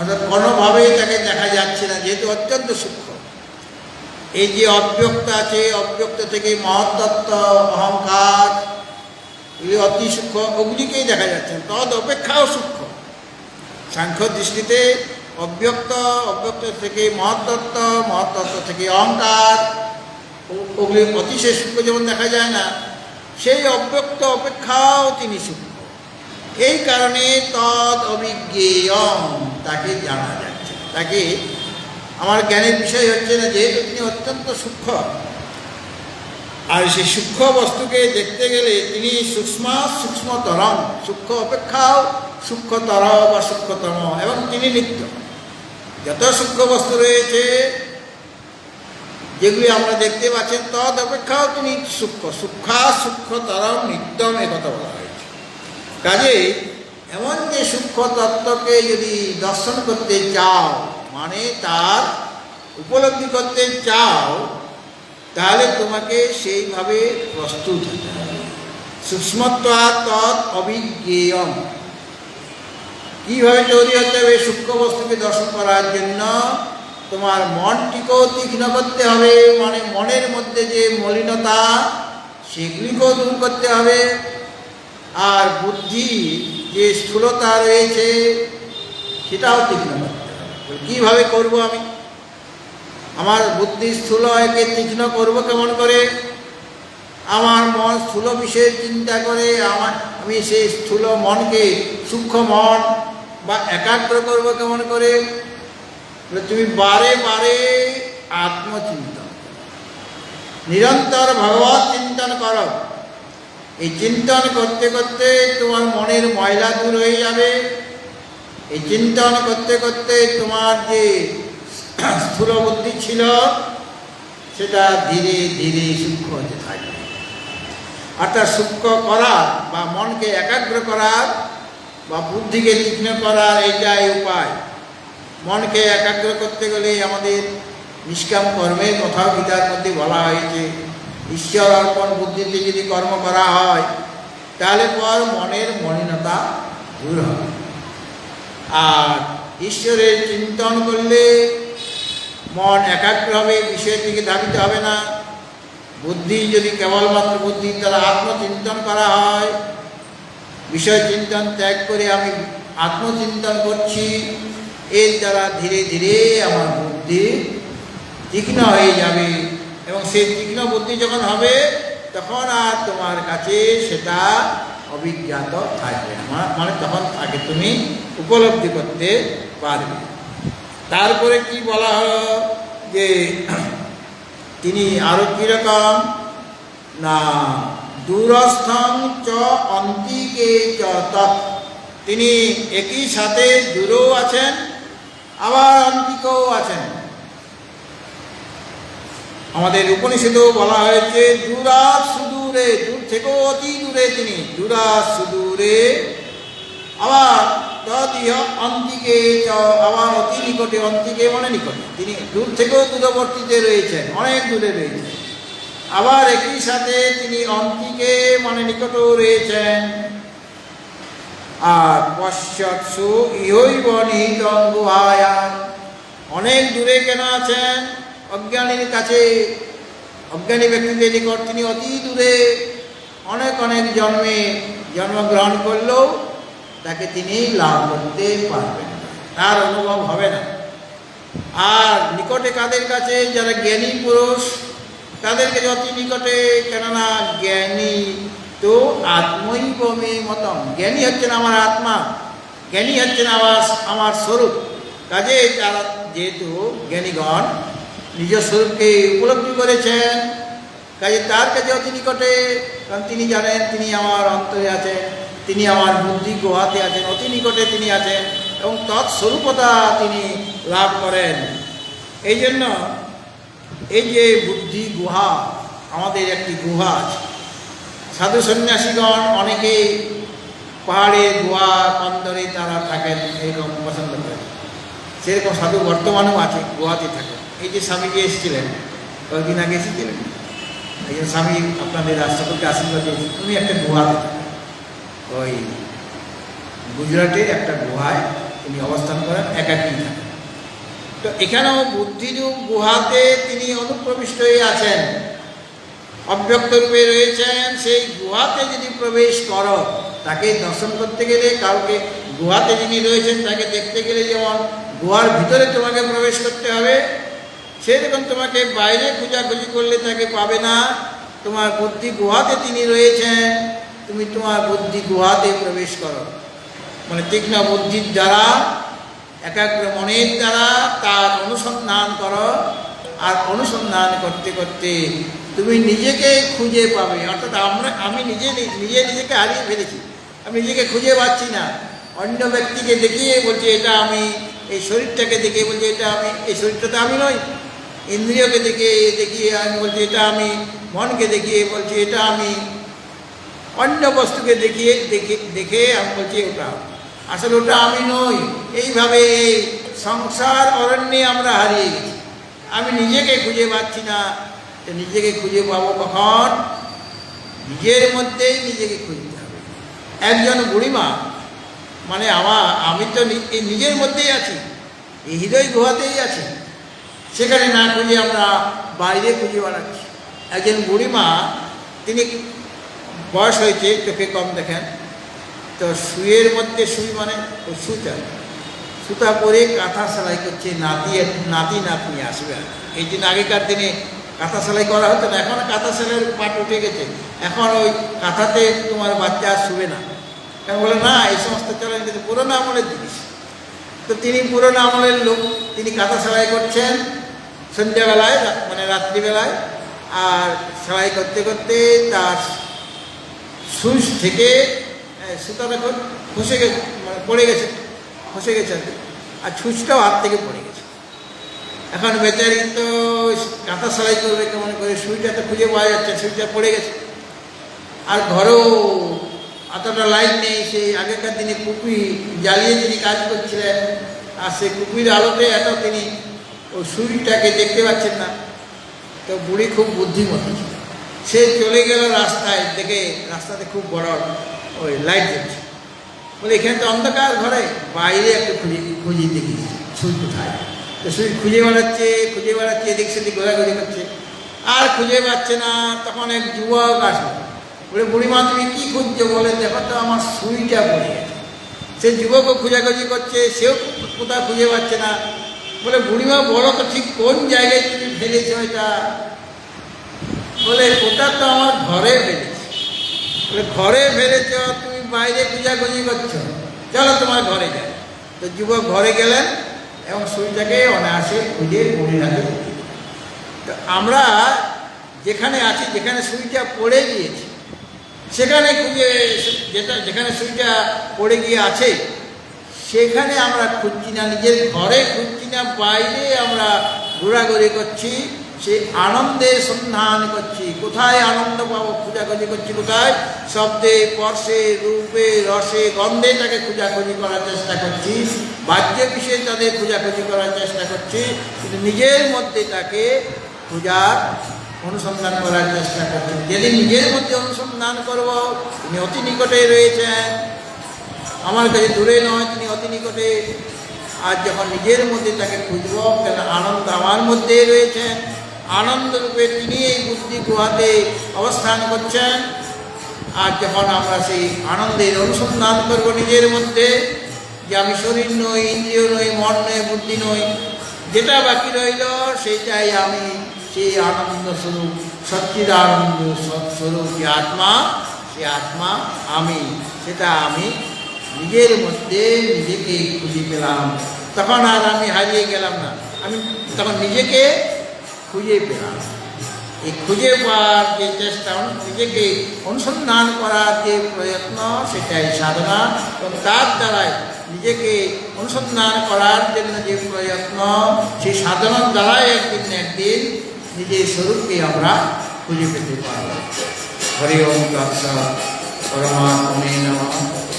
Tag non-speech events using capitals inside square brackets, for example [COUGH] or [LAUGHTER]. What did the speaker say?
অর্থাৎ কোনোভাবেই তাকে দেখা যাচ্ছে না, যেহেতু অত্যন্ত সূক্ষ্ম। এই যে অব্যক্ত আছে অব্যক্ত থেকে মহত্তত্ত্ব, অহংকার, এগুলি অতি সূক্ষ্ম ওগুলিকেই দেখা যাচ্ছে তদ অপেক্ষাও সূক্ষ্ম। সাংখ্য দৃষ্টিতে অব্যক্ত অব্যক্ত থেকে মহত্তত্ত্ব মহত্তত্ত্ব থেকে অহংকার, ওগুলি অতিশয় সূক্ষ্ম যেমন দেখা যায় না, সেই অব্যক্ত অপেক্ষাও তিনি সূক্ষ্ম। এই কারণে তদ অভিজ্ঞেয়ম তাকে জানা যাচ্ছে। তাকে আমার জ্ঞানের বিষয় হচ্ছে না যেহেতু তিনি অত্যন্ত সূক্ষ্ম। আর সেই সূক্ষ্ম বস্তুকে দেখতে গেলে তিনি সূক্ষ্ম সূক্ষ্মতরম সূক্ষ্ম অপেক্ষাও সূক্ষ্মতর বা সূক্ষ্মতম, এবং তিনি নিত্য। যত সূক্ষ্ম বস্তু রয়েছে, যেগুলি আমরা দেখতে পাচ্ছেন তদ অপেক্ষাও তিনি সূক্ষ্ম। সূক্ষা সূক্ষ্মতরম নিত্যম একথা বলা হয়েছে। কাজেই এমন যে সূক্ষ্ম তত্ত্বকে যদি দর্শন করতে চাও মানে তার উপলব্ধি করতে চাও, তাহলে তোমাকে সেইভাবে প্রস্তুত হতে হবে। সূক্ষ্মত্বা তৎ অভিজ্ঞেয়ম। কীভাবে তৈরি হতে হবে সূক্ষ্ম বস্তুকে দর্শন করার জন্য? তোমার মনটিকেও তীক্ষ্ণ করতে হবে মানে মনের মধ্যে যে মলিনতা, সেগুলিকেও দূর করতে হবে। আর বুদ্ধি যে স্থূলতা রয়েছে, সেটাও তীক্ষ্ণ করতে হবে কীভাবে করব আমি? আমার বুদ্ধি স্থূল একে তীক্ষ্ণ করব কেমন করে? আমার মন স্থূল বিষয়ের চিন্তা করে, আমার, আমি সেই স্থূল মনকে সূক্ষ্ম মন বা একাগ্র করব কেমন করে? তুমি বারে বারে আত্মচিন্তন। নিরন্তর ভগবত চিন্তন করো। এই চিন্তন করতে করতে তোমার মনের ময়লা দূর হয়ে যাবে। এই চিন্তন করতে করতে তোমার যে স্থূল বুদ্ধি ছিল, সেটা ধীরে ধীরে সূক্ষ্ম হতে থাকবে। অর্থাৎ সূক্ষ্ম করার বা মনকে একাগ্র করার বা বুদ্ধিকে তীক্ষ্ণ করার এইটাই উপায়। মনকে একাগ্র করতে গেলে আমাদের নিষ্কাম কর্মের কথাও গীতার মধ্যে বলা হয়েছে। ঈশ্বর অর্পণ বুদ্ধিতে যদি কর্ম করা হয়, তাহলে পর মনের মলিনতা দূর হবে। আর ঈশ্বরের চিন্তন করলে মন একাগ্র হবে বিষয়ের দিকে ধাবিত হবে না। বুদ্ধি যদি কেবলমাত্র বুদ্ধির দ্বারা আত্মচিন্তন করা হয় বিষয় চিন্তন ত্যাগ করে আমি আত্মচিন্তন করছি, এর দ্বারা ধীরে ধীরে আমার বুদ্ধি তীক্ষ্ণ হয়ে যাবে। এবং সেই তীক্ষ্ণ বুদ্ধি যখন হবে, তখন আর তোমার কাছে সেটা অভিজ্ঞাত থাকবে মানে তখন তাকে তুমি উপলব্ধি করতে পারবে। তারপরে কি বলা হলো যে, [CLEARS THROAT] তিনি আরও কীরকম? না, দূরস্থং চ অন্তিকে চ তিনি একই সাথে দূরেও আছেন, আবার অন্তিকেও আছেন। আমাদের উপনিষদেও বলা হয়েছে, দূরা সুদূরে, দূর থেকেও অতি দূরে তিনি, দূরা সুদূরে, আবার অন্তিকে আবার অতি নিকটে, অন্তিকে মানে নিকটে, তিনি দূর থেকেও দূরবর্তীতে রয়েছেন, অনেক দূরে রয়েছেন। আবার একই সাথে তিনি অন্তিকে মানে নিকটেও রয়েছেন। আর পশ্চাৎসু ইহৈব নিহিত অনেক দূরে কেন আছেন? অজ্ঞানীর কাছে, অজ্ঞানী ব্যক্তিদের নিকট তিনি অতি দূরে অনেক অনেক জন্মে জন্মগ্রহণ করলেও তাকে তিনি লাভ করতে পারবেন তার অনুভব হবে না। আর নিকটে কাদের কাছে, যারা জ্ঞানী পুরুষ, তাদেরকে অতি নিকটে, কেননা জ্ঞানী তো আত্মই বমে মতম। জ্ঞানী হচ্ছেন আমার আত্মা। জ্ঞানী হচ্ছেন আমার আমার স্বরূপ। কাজে তারা যেহেতু জ্ঞানীগণ নিজ স্বরূপকে উপলব্ধি করেছেন। কাজে তার কাছে অতি নিকটে কারণ তিনি জানেন, তিনি আমার অন্তরে আছেন, তিনি আমার বুদ্ধি গুহাতে আছেন, অতি নিকটে তিনি আছেন, এবং তৎস্বরূপতা তিনি লাভ করেন। এই জন্য এই যে বুদ্ধি গুহা, আমাদের একটি গুহা আছে। সাধু সন্ন্যাসীগণ অনেকেই পাহাড়ে, গুহা কন্দরে তারা থাকেন, এরকম পছন্দ করেন। সেরকম সাধু বর্তমানেও আছে, গুহাতে থাকেন। এই যে স্বামীজি এসেছিলেন, কয়েকদিন আগে এসেছিলেন। যে স্বামী আপনাদের রাষ্ট্রপতি আশীর্বাদ দিয়েছে উনি একটা গুহা ওই গুজরাটের একটা গুহায় তিনি অবস্থান করেন, একাকী তো এখানেও বুদ্ধিরূপ গুহাতে তিনি অনুপ্রবিষ্ট হয়ে আছেন। অব্যক্ত রূপে রয়েছেন, সেই গুহাতে যদি প্রবেশ করো, তাকে দর্শন করতে গেলে কাউকে গুহাতে যিনি রয়েছেন, তাকে দেখতে গেলে যেমন গুহার ভিতরে তোমাকে প্রবেশ করতে হবে সেরকম তোমাকে বাইরে খোঁজাখুঁজি করলে তাকে পাবে না, তোমার বুদ্ধি গুহাতে তিনি রয়েছেন, তুমি তোমার বুদ্ধি গুহাতে প্রবেশ করো। মানে তীক্ষ্ণ বুদ্ধির দ্বারা, একাগ্র মনের দ্বারা তার অনুসন্ধান করো আর অনুসন্ধান করতে করতে তুমি নিজেকে খুঁজে পাবে। অর্থাৎ আমরা, আমি নিজে নিজে নিজেকে হারিয়ে ফেলেছি। আমি নিজেকে খুঁজে পাচ্ছি না। অন্য ব্যক্তিকে দেখিয়ে বলছি, এটা আমি এই শরীরটাকে দেখিয়ে বলছি, এটা আমি, এই শরীরটা তো আমি নই। ইন্দ্রিয়কে দেখিয়ে দেখিয়ে আমি বলছি, এটা আমি, মনকে দেখিয়ে বলছি, এটা আমি। অন্য বস্তুকে দেখিয়ে, দেখে দেখে আমি বলছি ওটা আসলে ওটা আমি নই। এইভাবে এই সংসার অরণ্যে আমরা হারিয়ে গেছি। আমি নিজেকে খুঁজে পাচ্ছি না। তো নিজেকে খুঁজে পাবো কখন? নিজের মধ্যেই নিজেকে খুঁজতে হবে। একজন বুড়িমা মানে আমার, আমি তো নিজের মধ্যেই আছি। এই হৃদয় গুহাতেই আছি। সেখানে না খুঁজে আমরা বাইরে খুঁজে বেড়াচ্ছি। একজন বুড়িমা, তিনি বয়স হয়েছে, চোখে কম দেখেন, তো শুয়ের মধ্যে শুই মানে ও সুতা। সুতা পরে কাঁথা সেলাই করছে, নাতি নাতি, নাতনি আসবে। এই দিন আগেকার দিনে কাঁথা সেলাই করা হতো না, এখন কাঁথা সেলাইয়ের পাট উঠে গেছে। এখন ওই কাঁথাতে তোমার বাচ্চা আর শুবে না। কেন বলে, না, এই সমস্ত চলেন কিন্তু পুরোনো আমলের জিনিস। তো তিনি পুরোনো আমলের লোক, তিনি কাঁথা সেলাই করছেন সন্ধ্যাবেলায় মানে রাত্রিবেলায়, আর সেলাই করতে করতে তার সুইচ থেকে সুতাটা খসে গেছে মানে পড়ে গেছে, খসে গেছে আর কি। আর ছুঁচটাও হাত থেকে পড়ে গেছে এখন বেচারি তো কাঁথা সেলাই করবে কেমন করে সুইটা তো খুঁজে পাওয়া যাচ্ছে সুইচটা পড়ে গেছে আর ঘরেও এতটা লাইট নেই, সেই আগেকার দিনে কুপি জ্বালিয়ে তিনি কাজ করছিলেন, আর সেই কুপির আলোতে এত তিনি ওই সুইটাকে দেখতে পাচ্ছেন না। তো বুড়ি খুব বুদ্ধিমতী। সে চলে গেল রাস্তায়, দেখে রাস্তাতে খুব বড় ওই লাইট জ্বলছে। বলে, এখানে তো অন্ধকার ঘরে? বাইরে একটু খুঁজে খুঁজে দেখি সুই কোথায়? তো সুই খুঁজে বেড়াচ্ছে খুঁজে বেড়াচ্ছে, এদিক সেদিক ঘোরাঘুরি করছে। আর খুঁজে পাচ্ছে না। তখন এক যুবক আসলো। বলে বুড়িমা তুমি কী খুঁজছো? বলে, দেখো তো, আমার সুইটা পড়ে গেছে। সে যুবকও খোঁজাখুঁজি করছে, সেও কোথাও খুঁজে পাচ্ছে না। বলে, বুড়িমা বলো তো ঠিক কোন জায়গায় তুমি ফেলেছো এটা? বলে, ওটা তো আমার ঘরে ফেলেছি। বলে, ঘরে ফেলেছ, তুমি বাইরে খোঁজাখুঁজি করছ। চলো তোমার ঘরে যাই। তো যুবক ঘরে গেলেন এবং সুইটাকে অনায়াসে খুঁজে বুড়ির হাতে তো আমরা যেখানে আছি, যেখানে সুইটা পড়ে গিয়েছে, সেখানে খুঁজে, যেটা, যেখানে সুইটা পড়ে গিয়ে আছে সেখানে আমরা খুঁজছি না নিজের ঘরে খুঁজছি না বাইরে আমরা ঘোরাঘুরি করছি, সে আনন্দের সন্ধান করছি। কোথায় আনন্দ পাবো? খোঁজাখুঁজি করছি কোথায়? শব্দে, স্পর্শে, রূপে, রসে গন্ধে তাকে খোঁজাখুঁজি করার চেষ্টা করছি। বাহ্য বিষয়ে তাদের খোঁজাখুঁজি করার চেষ্টা করছি। কিন্তু নিজের মধ্যে তাকে খোঁজার অনুসন্ধান করার চেষ্টা করছি। যেদিন নিজের মধ্যে অনুসন্ধান করব, তিনি অতি নিকটে রয়েছেন আমার কাছে দূরে নয়, তিনি অতি নিকটে। আর যখন নিজের মধ্যে তাকে খুঁজব, কেন আনন্দ আমার মধ্যে রয়েছেন আনন্দ রূপে তিনি এই বুদ্ধি গুহাতে অবস্থান করছেন। আর যখন আমরা সেই আনন্দের অনুসন্ধান করব নিজের মধ্যে, যে আমি শরীর নই, ইন্দ্রিয় নই, মন নই, বুদ্ধি নই, যেটা বাকি রইল, সেইটাই আমি সেই আনন্দ স্বরূপ সত্যির আনন্দ স্বরূপ, যে আত্মা, সে আত্মা আমি, সেটা আমি নিজের মধ্যে নিজেকে খুঁজে পেলাম। তখন আর আমি হারিয়ে গেলাম না। আমি তখন নিজেকে খুঁজে পেলাম। এই খুঁজে পাওয়ার যে চেষ্টা, নিজেকে অনুসন্ধান করার যে প্রয়ত্ন, সেটাই সাধনা। এবং তার দ্বারাই নিজেকে অনুসন্ধান করার জন্য যে প্রয়ত্ন, সেই সাধনার দ্বারাই একদিন একদিন নিজের স্বরূপকে আমরা খুঁজে পেতে পারব। হরি ওম তৎসৎ, পরমাত্মনে নমঃ।